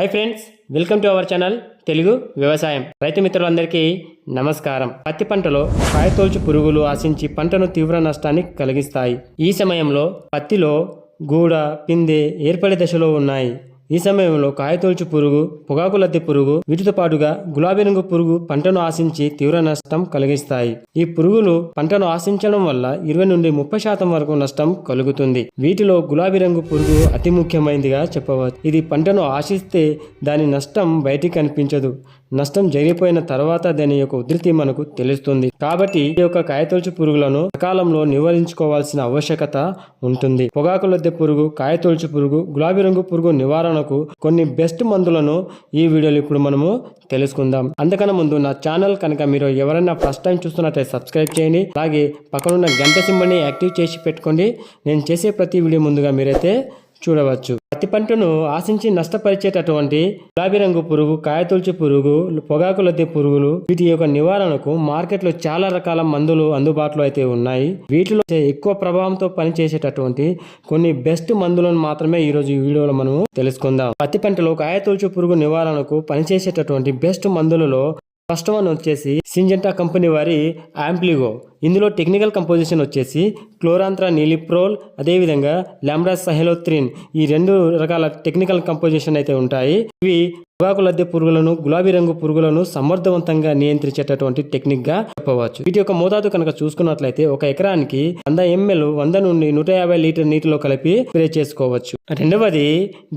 Hi friends welcome to our channel Telugu వ్యవసాయం రైతు మిత్రులందరికీ నమస్కారం పత్తి పంటలో కాయతోల్చు పురుగులు ఆశించి పంటను తీవ్ర నష్టాన్ని కలిగిస్తాయి ఈ సమయంలో పత్తిలో గూడ పిందె ఏర్పడే దశలో ఉన్నాయి ఈ సమయంలో కాయతోల్చు పురుగు పొగాకు లద్దె పురుగు వీటితో పాటుగా గులాబీ రంగు పురుగు పంటను ఆశించి తీవ్ర నష్టం కలిగిస్తాయి. ఈ పురుగులు పంటను ఆశించడం వల్ల ఇరవై నుండి ముప్పై శాతం వరకు నష్టం కలుగుతుంది. వీటిలో గులాబీ రంగు పురుగు అతి ముఖ్యమైనదిగా చెప్పవచ్చు. ఇది పంటను ఆశిస్తే దాని నష్టం బయటికి కనిపించదు నష్టం జరిగిపోయిన తర్వాత దాని యొక్క ఉధృతి మనకు తెలుస్తుంది. కాబట్టి ఈ యొక్క కాయతొలుచు పురుగులను సకాలంలో నివారించుకోవాల్సిన ఆవశ్యకత ఉంటుంది. పొగాకు లద్దె పురుగు కాయతొలుచు పురుగు గులాబీ రంగు పురుగు నివారణకు కొన్ని బెస్ట్ మందులను ఈ వీడియోలో ఇప్పుడు మనము తెలుసుకుందాం. అందుకన్నా ముందు నా ఛానల్ కనుక మీరు ఎవరైనా ఫస్ట్ టైం చూస్తున్నట్లయితే సబ్స్క్రైబ్ చేయండి. అలాగే పక్కనున్న గంట సింబల్ని యాక్టివ్ చేసి పెట్టుకోండి. నేను చేసే ప్రతి వీడియో ముందుగా మీరైతే చూడవచ్చు. పత్తి పంటను ఆశించి నష్టపరిచేటటువంటి గులాబీ రంగు పురుగు కాయతొలుచు పురుగు పొగాకు లద్దె పురుగులు వీటి యొక్క నివారణకు మార్కెట్లో చాలా రకాల మందులు అందుబాటులో అయితే ఉన్నాయి. వీటిలో ఎక్కువ ప్రభావంతో పనిచేసేటటువంటి కొన్ని బెస్ట్ మందులను మాత్రమే ఈ రోజు ఈ వీడియోలో మనం తెలుసుకుందాం. పత్తి పంటలో కాయతొలుచు పురుగు నివారణకు పనిచేసేటటువంటి బెస్ట్ మందులలో ఫస్ట్ వన్ వచ్చేసి సింజెంటా కంపెనీ వారి యాంప్లిగో ఇందులో టెక్నికల్ కంపోజిషన్ వచ్చేసి క్లోరాంత్రా నీలిప్రోల్ అదేవిధంగా లాంబ్రా సహెలోత్రిన్. ఈ రెండు రకాల టెక్నికల్ కంపోజిషన్ అయితే ఉంటాయి. ఇవి పొగాకు లద్దె పురుగులను గులాబీ రంగు పురుగులను సమర్థవంతంగా నియంత్రించేటటువంటి టెక్నిక్గా చెప్పవచ్చు. వీటి యొక్క మోతాదు కనుక చూసుకున్నట్లయితే ఒక ఎకరానికి వంద ఎంఎల్ వంద నుండి నూట యాభై లీటర్ నీటిలో కలిపి స్ప్రే చేసుకోవచ్చు. రెండవది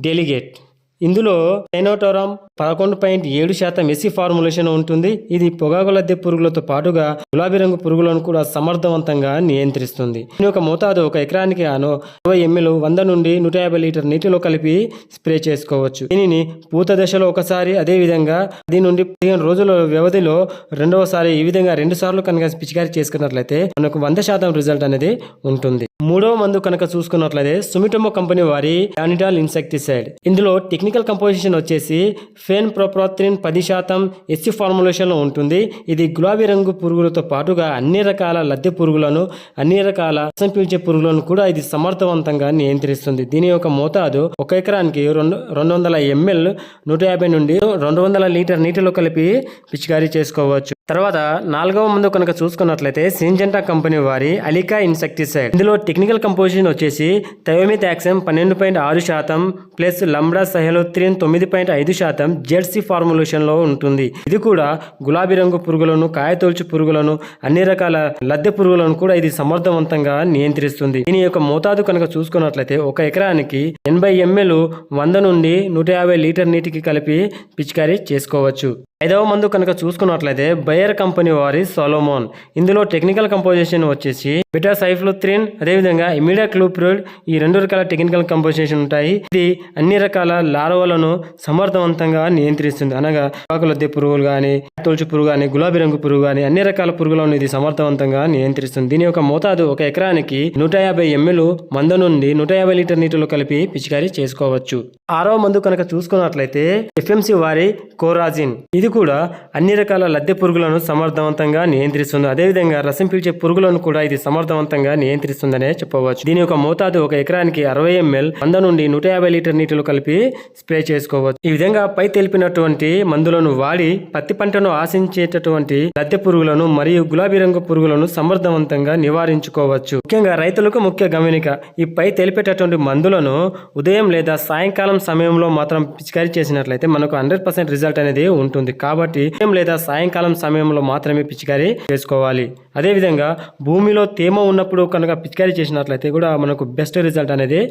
డెలిగేట్. ఇందులో టైనోటోరం పదకొండు పాయింట్ ఏడు శాతం ఎసి ఫార్ములేషన్ ఉంటుంది. ఇది పొగాకు లద్దె పురుగులతో పాటుగా గులాబీ రంగు పురుగులను కూడా సమర్థవంతంగా నియంత్రిస్తుంది. దీని యొక్క మోతాదు ఒక ఎకరానికి గాను ఇరవై ఎంఎల్ వంద నుండి నూట యాభై లీటర్ నీటిలో కలిపి స్ప్రే చేసుకోవచ్చు. దీనిని పూత దశలో ఒకసారి అదేవిధంగా పది నుండి పదిహేను రోజుల వ్యవధిలో రెండవసారి ఈ విధంగా రెండు సార్లు కనుక పిచికారి చేసుకున్నట్లయితే మనకు వంద శాతం రిజల్ట్ అనేది ఉంటుంది. మూడవ మందు కనుక చూసుకున్నట్లయితే సుమిటోమో కంపెనీ వారి యానిటాల్ ఇన్సెక్టిసైడ్ ఇందులో టెక్నికల్ కంపోజిషన్ వచ్చేసి ఫెన్ ప్రోప్రాత్రిన్ పది శాతం ఎస్సి ఫార్ములేషన్లో ఉంటుంది. ఇది గులాబీ రంగు పురుగులతో పాటుగా అన్ని రకాల లద్దె పురుగులను అన్ని రకాల రసం పీల్చే పురుగులను కూడా ఇది సమర్థవంతంగా నియంత్రిస్తుంది. దీని యొక్క మోతాదు ఒక ఎకరానికి రెండు రెండు వందల ఎంఎల్ నూట యాభై నుండి రెండు వందల లీటర్ నీటిలో కలిపి పిచికారీ చేసుకోవచ్చు. తర్వాత నాలుగవ మందు కనుక చూసుకున్నట్లయితే సింజెంటా కంపెనీ వారి అలికా ఇన్సెక్టిసైడ్. ఇందులో టెక్నికల్ కంపోజిషన్ వచ్చేసి థయోమిథాక్సమ్ పన్నెండు పాయింట్ ఆరు శాతం ప్లస్ లంబ్డా సహెలోత్రిన్ తొమ్మిది పాయింట్ ఐదు శాతం జెర్సీ ఫార్ములేషన్లో ఉంటుంది. ఇది కూడా గులాబీ రంగు పురుగులను కాయతోల్చు పురుగులను అన్ని రకాల లద్దె పురుగులను కూడా ఇది సమర్థవంతంగా నియంత్రిస్తుంది. దీని యొక్క మోతాదు కనుక చూసుకున్నట్లయితే ఒక ఎకరానికి ఎనభై ఎంఎల్ వంద నుండి నూట యాభై లీటర్ నీటికి కలిపి పిచికారీ చేసుకోవచ్చు. ఐదవ మందు కనుక చూసుకున్నట్లయితే బయర్ కంపెనీ వారి సొలోమోన్. ఇందులో టెక్నికల్ కంపోజిషన్ వచ్చేసి బిటా సైఫ్లోత్రిన్ అదేవిధంగా ఇమిడా క్లూప్రోడ్ ఈ రెండు రకాల టెక్నికల్ కంపోజిషన్ ఉంటాయి. ఇది అన్ని రకాల లార్వలను సమర్థవంతంగా నియంత్రిస్తుంది. అనగా ఆకులద్దె పురుగులు కానీ తొలుచు పురుగు కానీ గులాబీ రంగు పురుగు కానీ అన్ని రకాల పురుగులను ఇది సమర్థవంతంగా నియంత్రిస్తుంది. దీని యొక్క మోతాదు ఒక ఎకరానికి నూట యాభై ఎంఎల్ మంద నుండి నూట యాభై లీటర్ నీటిలో కలిపి పిచికారీ చేసుకోవచ్చు. ఆరవ మందు కనుక చూసుకున్నట్లయితే ఎఫ్ఎంసి వారి కోరాజిన్. ఇది కూడా అన్ని రకాల లద్దె పురుగులను సమర్థవంతంగా నియంత్రిస్తుంది. అదేవిధంగా రసం పీల్చే పురుగులను కూడా ఇది సమర్థవంతంగా నియంత్రిస్తుందనే చెప్పవచ్చు. దీని యొక్క మోతాదు ఒక ఎకరానికి అరవై ఎంఎల్ వంద నుండి నూట యాభై లీటర్ నీటిలో కలిపి స్ప్రే చేసుకోవచ్చు. ఈ విధంగా పై తెలిపినటువంటి మందులను వాడి పత్తి పంటను ఆశించేటటువంటి లద్దె పురుగులను మరియు గులాబీ రంగు పురుగులను సమర్థవంతంగా నివారించుకోవచ్చు. ముఖ్యంగా రైతులకు ముఖ్య గమనిక ఈ పై తెలిపేటటువంటి మందులను ఉదయం లేదా సాయంకాలం సమయంలో మాత్రం పిచికారీ చేసినట్లయితే మనకు హండ్రెడ్ పర్సెంట్ రిజల్ట్ అనేది ఉంటుంది. కాబట్టి ఉదయం లేదా సాయంకాలం సమయంలో మాత్రమే పిచికారీ చేసుకోవాలి. అదేవిధంగా భూమిలో తేమ ఉన్నప్పుడు కనుక పిచికారీ చేసినట్లయితే కూడా మనకు బెస్ట్ రిజల్ట్ అనేది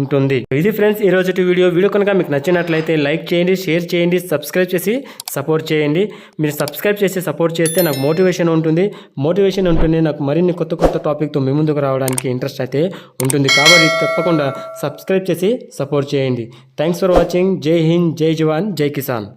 ఉంటుంది. ఇది ఫ్రెండ్స్ ఈ వీడియో వీడియో కనుక మీకు నచ్చినట్లయితే లైక్ చేయండి షేర్ చేయండి సబ్స్క్రైబ్ చేసి సపోర్ట్ చేయండి. మీరు సబ్స్క్రైబ్ చేసి సపోర్ట్ చేస్తే నాకు మోటివేషన్ ఉంటుంది. మోటివేషన్ ఉంటుంది నాకు మరిన్ని కొత్త కొత్త టాపిక్తో మీ ముందుకు రావడానికి ఇంట్రెస్ట్ అయితే ఉంటుంది. కాబట్టి తప్పకుండా సబ్స్క్రైబ్ చేసి సపోర్ట్ చేయండి. థ్యాంక్స్ ఫర్ వాచింగ్ జై హింద్ జై జవాన్ జై కిసాన్